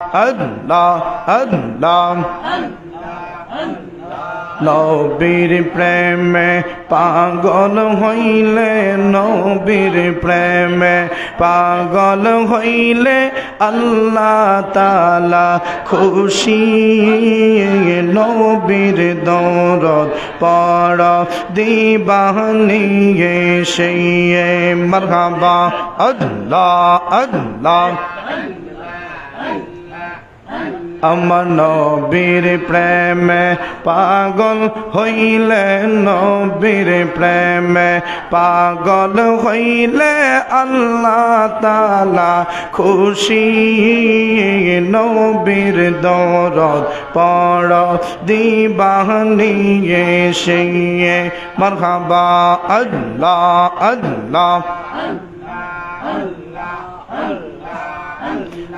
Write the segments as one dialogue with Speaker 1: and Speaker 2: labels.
Speaker 1: আল্লাহ আল্লাহ নবীর প্রেমে পাগল হইলে নবীর প্রেমে পাগল হইলে আল্লাহ তালা খুশি। নবীর দৌরত পড় দিবানিয়ে সেই মরহাবা। আল্লাহ আল্লাহ। আমার নবীর প্রেমে পাগল হইলে নবীর প্রেমে পাগল হইলে আল্লাহ তালা খুশি। নবীর দরদ পড় দিবানিয়ে সেই মরহাবা আল্লাহ আল্লাহ।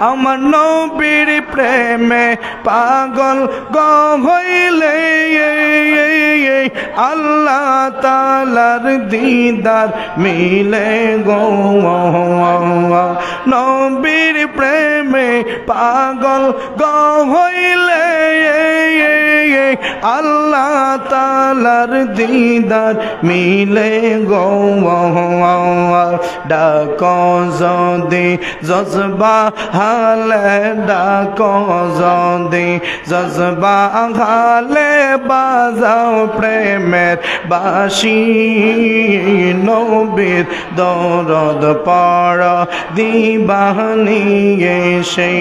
Speaker 1: আমার নবীর প্রেমে পাগল গ হইলে, আল্লাহ তালার দিদার মিলে গো। নবীর প্রেমে পাগল গ হইলে আল্লাহ তালার দিদার মিলে গো ডাক যদি জজবা হালে, ডাক যদি জজবা হালে, বাজাও প্রেমের বাসি। নবীর দরদ পড় দিবানিয়ে সেই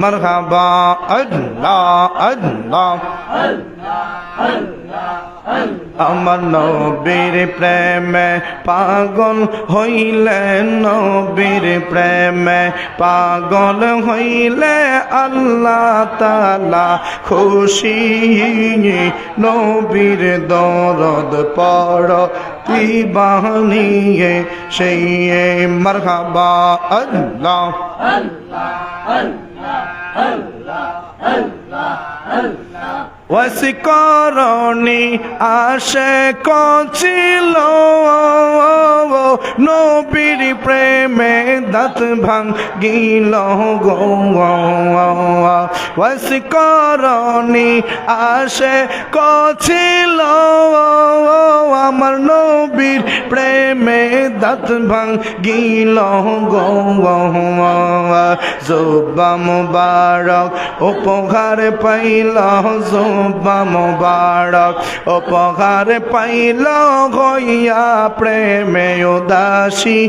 Speaker 1: মরহাবা, আল্লাহ আল্লাহ। আমার নবীর প্রেমে পাগল হইলে নবীর প্রেমে পাগল হইলে আল্লাহ তালা খুশি। নবীর দরদ পড় বানিয়ে সেই মরহাবা আল্লাহ। 嗯好 ওয়াসিকরণী আসে কছিল নবীর প্রেমে দাঁত ভাঙ্গিল, গো ওয়াসিকরণী আসে কছিল আমার নবীর প্রেমে দাঁত ভাঙ্গিল, গো জোবা মুবারক, উপহার পাইল জোবা মুবারক উপহার পাইল হইয়া প্রেমে উদাসী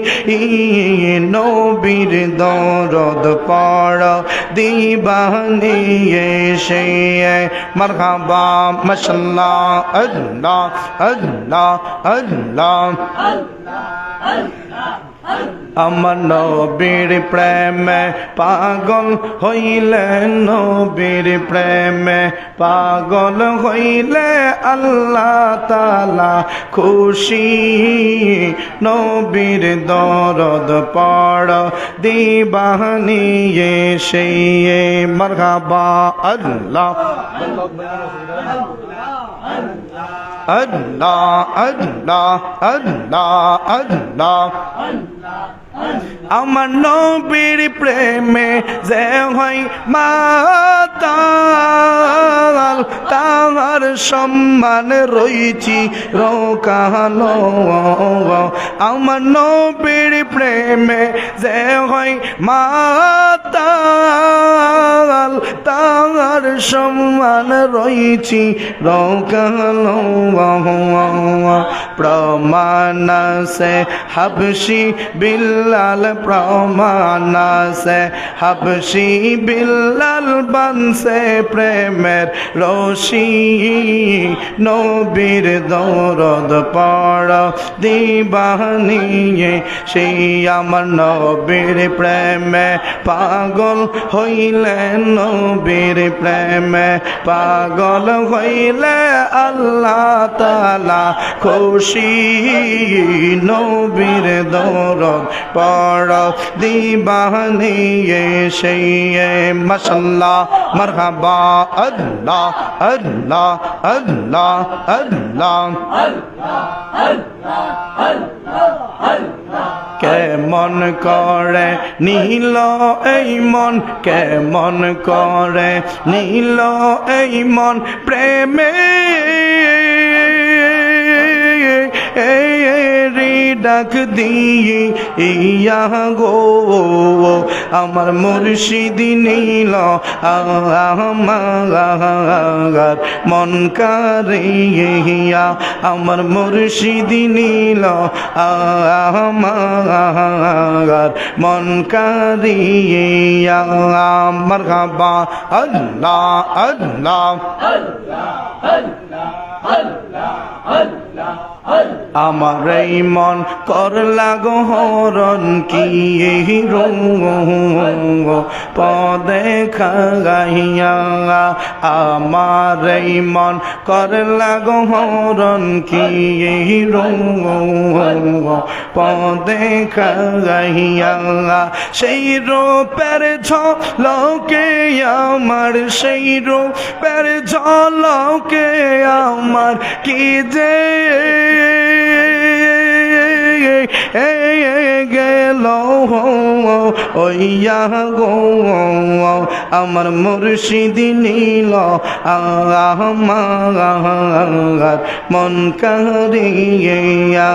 Speaker 1: নবীর দরদ পড় দিবানিয়ে সে মরহাবা মশাল্লা আল্লাহ আল্লাহ আল্লাহ আমার নবীর প্রেমে পাগল হইলে নবীর প্রেমে পাগল হইলে আল্লাহ তালা খুশি। নবীর দরদ পড় দিবানিয়ে সেই মরহাবা আল্লাহ। আল্লাহ আল্লাহ আল্লাহ আল্লাহ। আমার নবীর প্রেমে যে হয় মাতাল, তাহার সম্মান রইছি রোকানো আমার নবীর প্রেমে যে হয় মাতাল, তাহার সম্মান রইছি রোকানো প্রমাণ সে হাবসি বিল্লাল প্রমাণ সে বিল্লাল বনসে প্রেমের রশি নবীর দৌরদ পড় দিবানিয়ে সেই আমার নবীর প্রেমে পাগল হইলে নবীর প্রেমে পাগল হইলে আল্লাহ তালা খুশি, নবীর দৌরদ পড়, দিবানি সেই মশাল্লাহ, মরহাবা, আল্লাহ আল্লাহ আল্লাহ আল্লাহ। কেমন করে নীল এই মন, কেমন করে নীল এই মন প্রেমে? রি ডাক দিয়ে ইয়া গো আমার মুর্শিদি নীল আমার মন কারিয়া আমার মুর্শিদি নীল আমার মন কারিয়া আমার গাবা আল্লাহ আল্লাহ। আমার এই মন কর লাগো, হরণ কি রঙ পদে খাগাইয়া আমার এই মন কর লাগো, হরণ কি রঙ পদে খাগাইয়া সেই রূপের ঝলকে আমার, সেই রূপের ঝলকে আমার, কি যে গেল ওইয়া গো আমার মুর্শিদি নীল আমার মন কারিয়া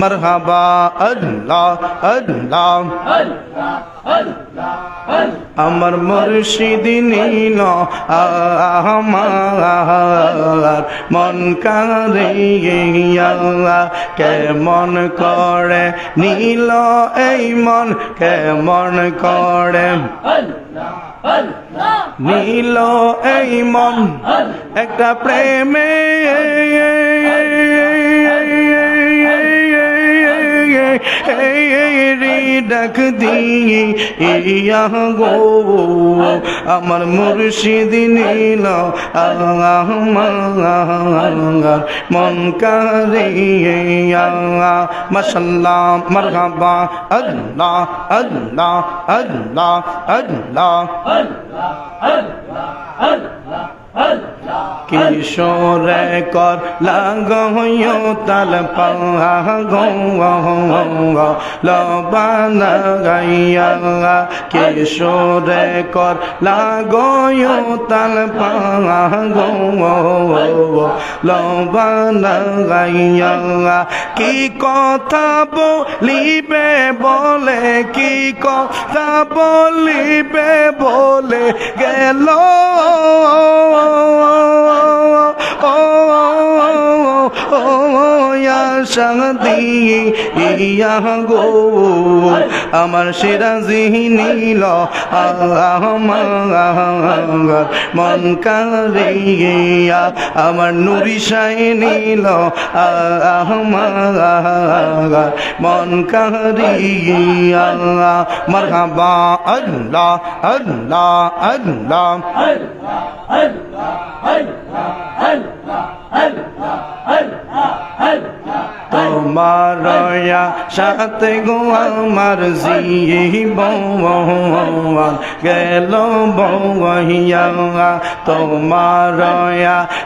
Speaker 1: মরহাবা আল্লাহ আল্লাহ। আমার মুর্শিদি নীল, আমার মন কারিয়া কেমন করে নীল এই মন, কেমন করে নীল এই মন। একটা প্রেমে ডাক দিয়ে ইয়া গো আমার মুর্শিদ নীল আমার মন কারিয়া মশাল্লাহ, মরহাবা আল্লাহ আল্লাহ আল্লাহ আল্লাহ। কিশোরে কর লাগো তাল লবান গাইয়া। কিশোরে কর লাগো তাল লবান গাইয়া। কি কথা বলিবে বলে, কি কথা বলিবে বলে গেল? oh. শান্তি ইয়া গো। আমার সিরাজি নীল মন কারিয়া আমার নুরি সাই নীল মন কারিয়া মরহাবা আল্লাহ আল্লাহ আল্লাহ। তোমার সাথে গো আমার জীবন গেল বইয়া তোমার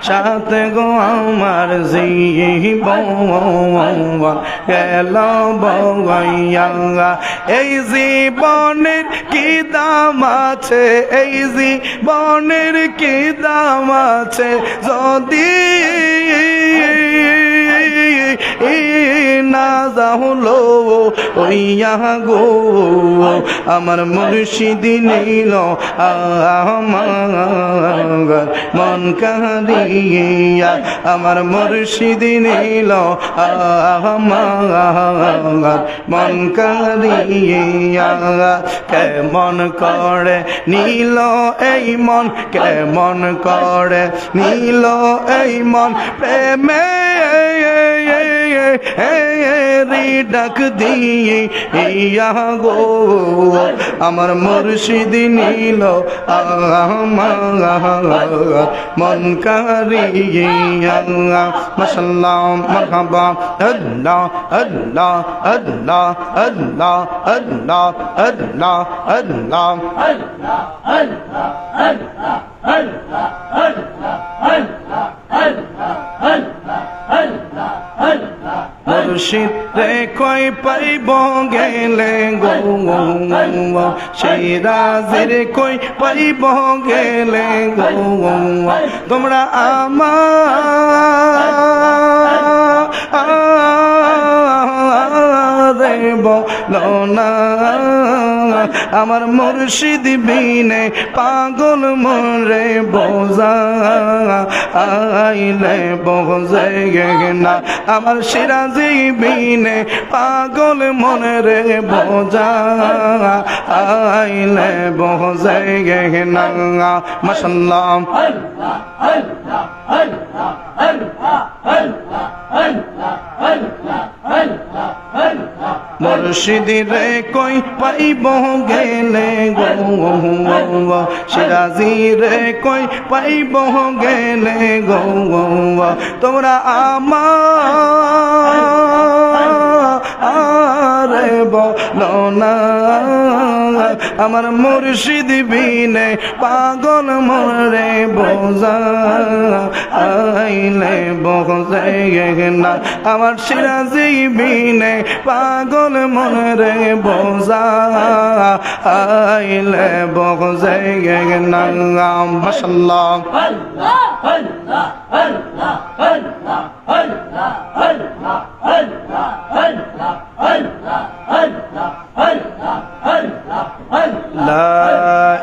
Speaker 1: সাথে গো আমার জীবন গেল বইয়া এই জীবনের কি দাম আছে? এই জীবনের কি দাম আছে? যদি না যাহলো ওইয়া গো, আমার মুর্শিদি নীল, আমার মন কারিয়া আমার মুর্শিদি নীল, আমার মন কারিয়া কেমন করে নীল এই মন, কেমন করে নীল এই মন, প্রেমে ডাক দিয়ে ইয়া গো আমার মুর্শিদ নীল মন কারিয়া মাশাল্লাহ মারহাবা আল্লাহ আল্লাহ আল্লাহ আল্লাহ আল্লাহ আল্লাহ আল্লাহ মুর্শিদ রে কই পাইব গেলে গো সেই রাজের কই পাইব গেলে গো তোমরা আমার বলো না আমার মুর্শিদ বিনে পাগল মরে বোঝা আইলে বোঝে না আমার সিরাজি বিনে পাগল মনে রে বোঝা আইলে বোঝে না মাসাল্লাহ মুর্শিদি রে কই পাইব গেলে গো সিরাজিরে কই পাইব গেলে গো তোমরা আমার বলো না। আমার মুর্শিদ বিনে পাগল মরে বোঝা আইলে বসে না। আমার সিরাজি বিনে পাগল মরে বোঝা আইলে বসে না। Mashallah Allah, Allah, Allah, Allah, Allah.